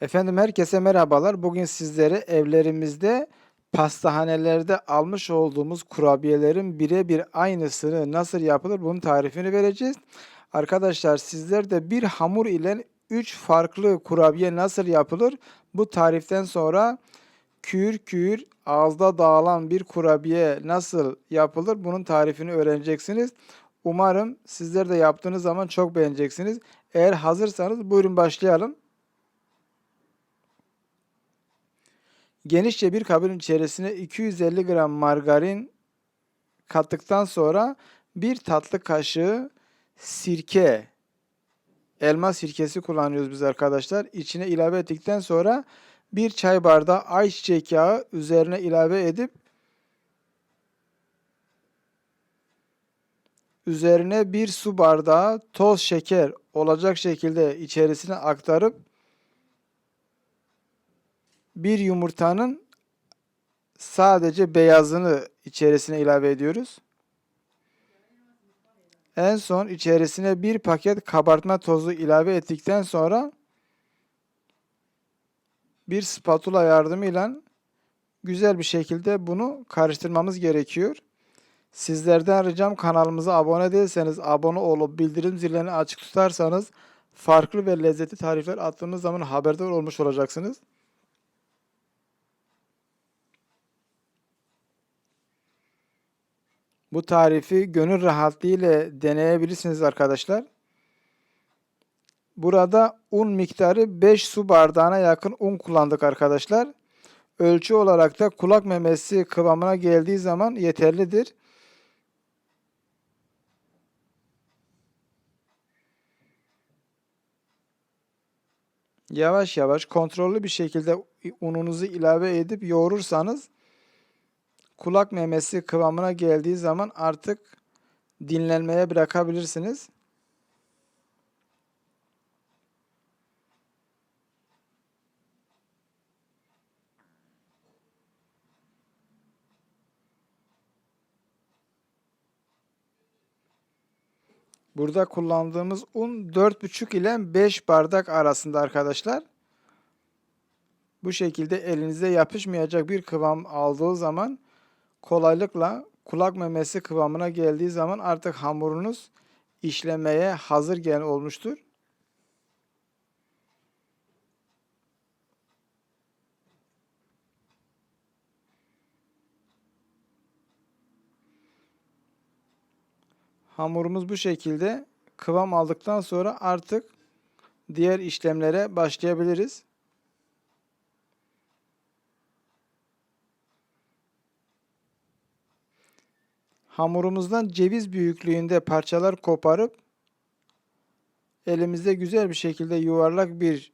Efendim herkese merhabalar. Bugün sizlere evlerimizde pastahanelerde almış olduğumuz kurabiyelerin birebir aynısını nasıl yapılır bunun tarifini vereceğiz. Arkadaşlar sizler de bir hamur ile 3 farklı kurabiye nasıl yapılır bu tariften sonra küür küür ağızda dağılan bir kurabiye nasıl yapılır bunun tarifini öğreneceksiniz. Umarım sizler de yaptığınız zaman çok beğeneceksiniz. Eğer hazırsanız buyurun başlayalım. Genişçe bir kabın içerisine 250 gram margarin kattıktan sonra bir tatlı kaşığı sirke, elma sirkesi kullanıyoruz biz arkadaşlar. İçine ilave ettikten sonra bir çay bardağı ayçiçek yağı üzerine ilave edip üzerine bir su bardağı toz şeker olacak şekilde içerisine aktarıp bir yumurtanın sadece beyazını içerisine ilave ediyoruz. En son içerisine bir paket kabartma tozu ilave ettikten sonra bir spatula yardımıyla güzel bir şekilde bunu karıştırmamız gerekiyor. Sizlerden ricam kanalımıza abone değilseniz abone olup bildirim zillerini açık tutarsanız farklı ve lezzetli tarifler attığımız zaman haberdar olmuş olacaksınız. Bu tarifi gönül rahatlığıyla deneyebilirsiniz arkadaşlar. Burada un miktarı 5 su bardağına yakın un kullandık arkadaşlar. Ölçü olarak da kulak memesi kıvamına geldiği zaman yeterlidir. Yavaş yavaş kontrollü bir şekilde ununuzu ilave edip yoğurursanız kulak memesi kıvamına geldiği zaman artık dinlenmeye bırakabilirsiniz. Burada kullandığımız un 4,5 ile 5 bardak arasında arkadaşlar. Bu şekilde elinize yapışmayacak bir kıvam aldığı zaman kolaylıkla kulak memesi kıvamına geldiği zaman artık hamurunuz işlemeye hazır gel olmuştur. Hamurumuz bu şekilde kıvam aldıktan sonra artık diğer işlemlere başlayabiliriz. Hamurumuzdan ceviz büyüklüğünde parçalar koparıp elimizde güzel bir şekilde yuvarlak bir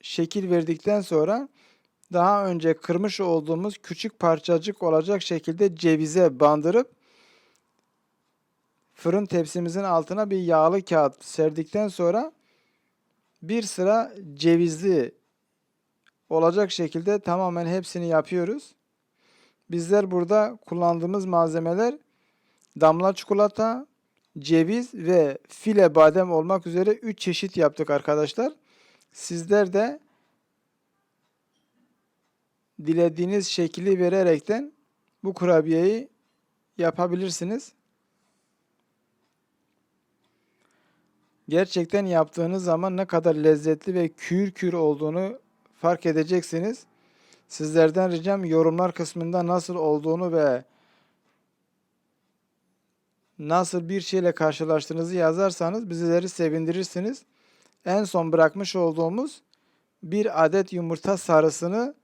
şekil verdikten sonra daha önce kırmış olduğumuz küçük parçacık olacak şekilde cevize bandırıp fırın tepsimizin altına bir yağlı kağıt serdikten sonra bir sıra cevizli olacak şekilde tamamen hepsini yapıyoruz. Bizler burada kullandığımız malzemeler damla çikolata, ceviz ve file badem olmak üzere 3 çeşit yaptık arkadaşlar. Sizler de dilediğiniz şekli vererekten bu kurabiyeyi yapabilirsiniz. Gerçekten yaptığınız zaman ne kadar lezzetli ve kür kür olduğunu fark edeceksiniz. Sizlerden ricam yorumlar kısmında nasıl olduğunu ve nasıl bir şeyle karşılaştığınızı yazarsanız bizleri sevindirirsiniz. En son bırakmış olduğumuz bir adet yumurta sarısını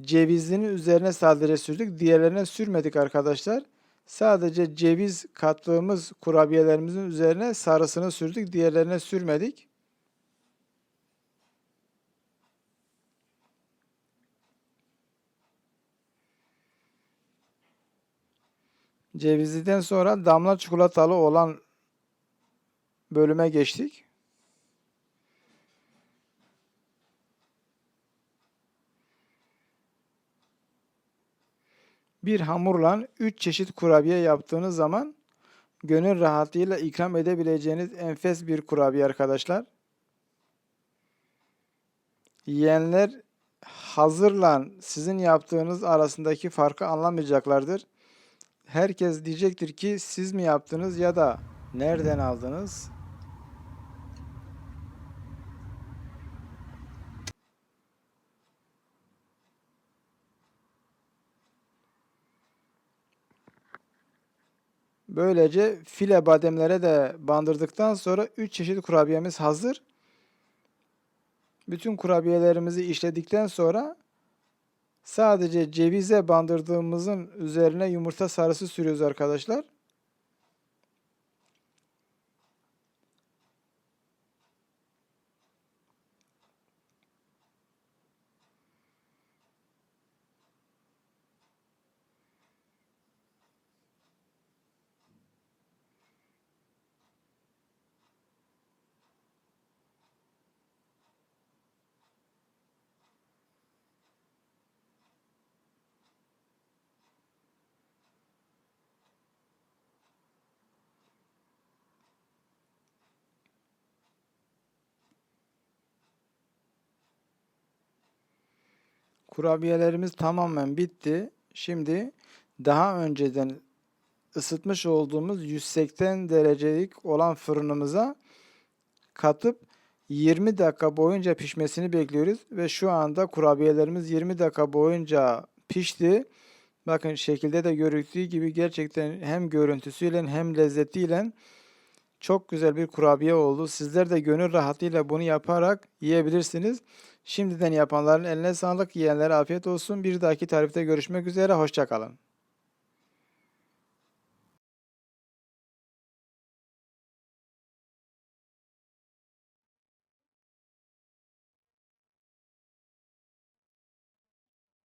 cevizinin üzerine sadece sürdük. Diğerlerine sürmedik arkadaşlar. Sadece ceviz kattığımız kurabiyelerimizin üzerine sarısını sürdük. Diğerlerine sürmedik. Cevizliden sonra damla çikolatalı olan bölüme geçtik. Bir hamurla 3 çeşit kurabiye yaptığınız zaman gönül rahatlığıyla ikram edebileceğiniz enfes bir kurabiye arkadaşlar. Yiyenler hazırla sizin yaptığınız arasındaki farkı anlamayacaklardır. Herkes diyecektir ki siz mi yaptınız ya da nereden aldınız? Böylece file bademlere de bandırdıktan sonra 3 çeşit kurabiyemiz hazır. Bütün kurabiyelerimizi işledikten sonra sadece cevize bandırdığımızın üzerine yumurta sarısı sürüyoruz arkadaşlar. Kurabiyelerimiz tamamen bitti. Şimdi daha önceden ısıtmış olduğumuz 180 derecelik olan fırınımıza katıp 20 dakika boyunca pişmesini bekliyoruz ve şu anda kurabiyelerimiz 20 dakika boyunca pişti. Bakın şekilde de görüldüğü gibi gerçekten hem görüntüsüyle hem lezzetiyle çok güzel bir kurabiye oldu. Sizler de gönül rahatıyla bunu yaparak yiyebilirsiniz. Şimdiden yapanların eline sağlık, yiyenlere afiyet olsun. Bir dahaki tarifte görüşmek üzere, hoşçakalın.